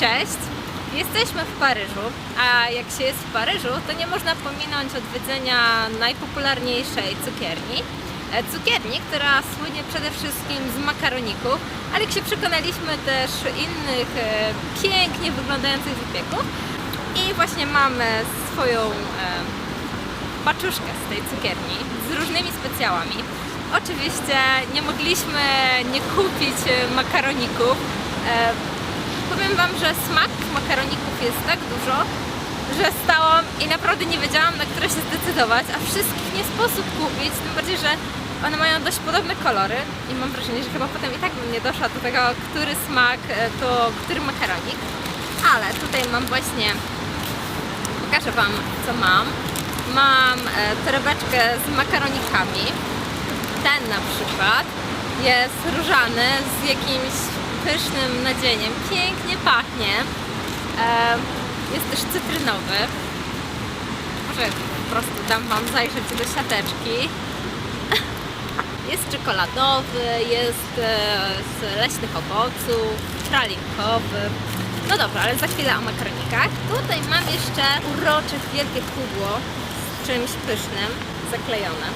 Cześć! Jesteśmy w Paryżu, a jak się jest w Paryżu, to nie można pominąć odwiedzenia najpopularniejszej cukierni. E, Cukierni, która słynie przede wszystkim z makaroników, ale jak się przekonaliśmy też innych e, pięknie wyglądających wypieków. I właśnie mamy swoją e, paczuszkę z tej cukierni z różnymi specjałami. Oczywiście nie mogliśmy nie kupić e, makaroników. E, Powiem Wam, że smak makaroników jest tak dużo, że stałam i naprawdę nie wiedziałam, na które się zdecydować, a wszystkich nie sposób kupić, tym bardziej, że one mają dość podobne kolory i mam wrażenie, że chyba potem i tak bym nie doszła do tego, który smak e, to który makaronik. Ale tutaj mam właśnie Pokażę Wam, co mam. Mam e, torebeczkę z makaronikami. Ten na przykład jest różany z jakimś pysznym nadzieniem. Pięknie pachnie. E, jest też cytrynowy. Może po prostu dam Wam zajrzeć do siateczki. Jest czekoladowy, jest e, z leśnych owoców, pralinkowy. No dobra, ale za chwilę o makaronikach. Tutaj mam jeszcze urocze wielkie pudło z czymś pysznym, zaklejone.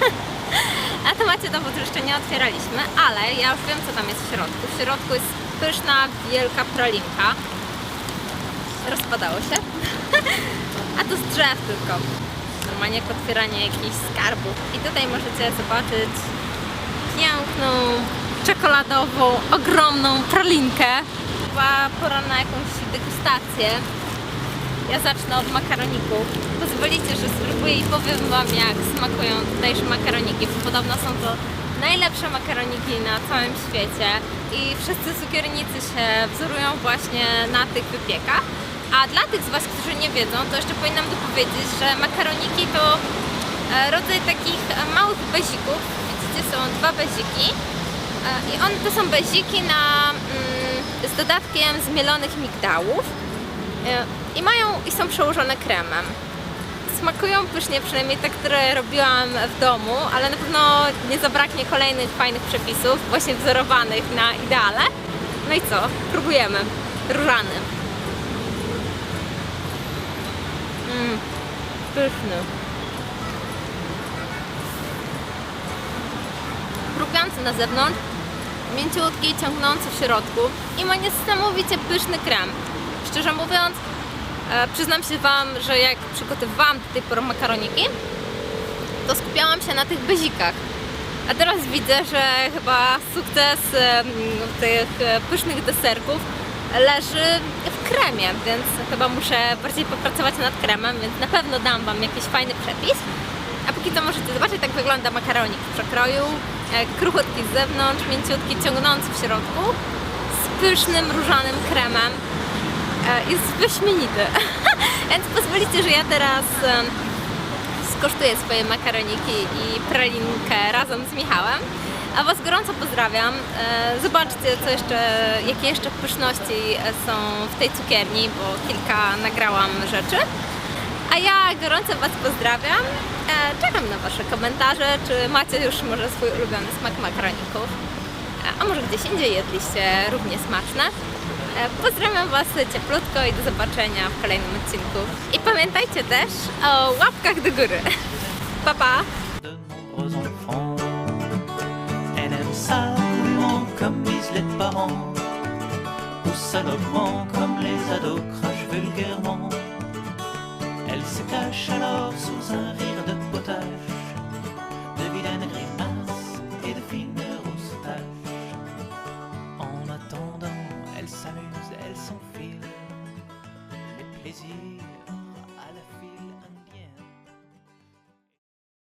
A to macie dowód, że jeszcze nie otwieraliśmy, ale ja już wiem, co tam jest w środku. W środku jest pyszna, wielka pralinka. Rozpadało się. A to z drzew tylko. Normalnie jak otwieranie jakichś skarbów. I tutaj możecie zobaczyć piękną, czekoladową, ogromną pralinkę. Chyba pora na jakąś degustację. Ja zacznę od makaroników. Pozwolicie, że spróbuję i powiem Wam, jak smakują tutejsze makaroniki. Podobno są to najlepsze makaroniki na całym świecie i wszyscy cukiernicy się wzorują właśnie na tych wypiekach. A dla tych z Was, którzy nie wiedzą, to jeszcze powinnam dopowiedzieć, że makaroniki to e, rodzaj takich e, małych bezików. Widzicie, są dwa beziki. E, I one to są beziki na, mm, z dodatkiem zmielonych migdałów. E, I mają i są przełożone kremem. Smakują pysznie, przynajmniej te, które robiłam w domu, ale na pewno nie zabraknie kolejnych fajnych przepisów, właśnie wzorowanych na ideale. No i co? Próbujemy. Różany. Mmm, pyszny. Chrupiący na zewnątrz, mięciutki, ciągnący w środku i ma niesamowicie pyszny krem. Szczerze mówiąc, e, przyznam się Wam, że jak przygotowywałam do tej pory makaroniki, to skupiałam się na tych bezikach. A teraz widzę, że chyba sukces tych e, pysznych deserków leży w kremie, więc chyba muszę bardziej popracować nad kremem, więc na pewno dam Wam jakiś fajny przepis. A póki co możecie zobaczyć, jak wygląda makaronik w przekroju. E, Kruchutki z zewnątrz, mięciutki, ciągnący w środku, z pysznym, różanym kremem. E, Jest wyśmienity. Więc pozwolicie, że ja teraz skosztuję swoje makaroniki i pralinkę razem z Michałem. A Was gorąco pozdrawiam. E, Zobaczcie, co jeszcze, jakie jeszcze pyszności e, są w tej cukierni, bo kilka nagrałam rzeczy. A ja gorąco Was pozdrawiam. Czekam na Wasze komentarze, czy macie już może swój ulubiony smak makaroników, a może gdzieś indziej jedliście równie smaczne. E, Pozdrawiam Was cieplutko i do zobaczenia w kolejnym odcinku. I pamiętajcie też o łapkach do góry. Pa, pa! salopement comme les ados crachent vulgairement. Elle se cache alors sous un easy.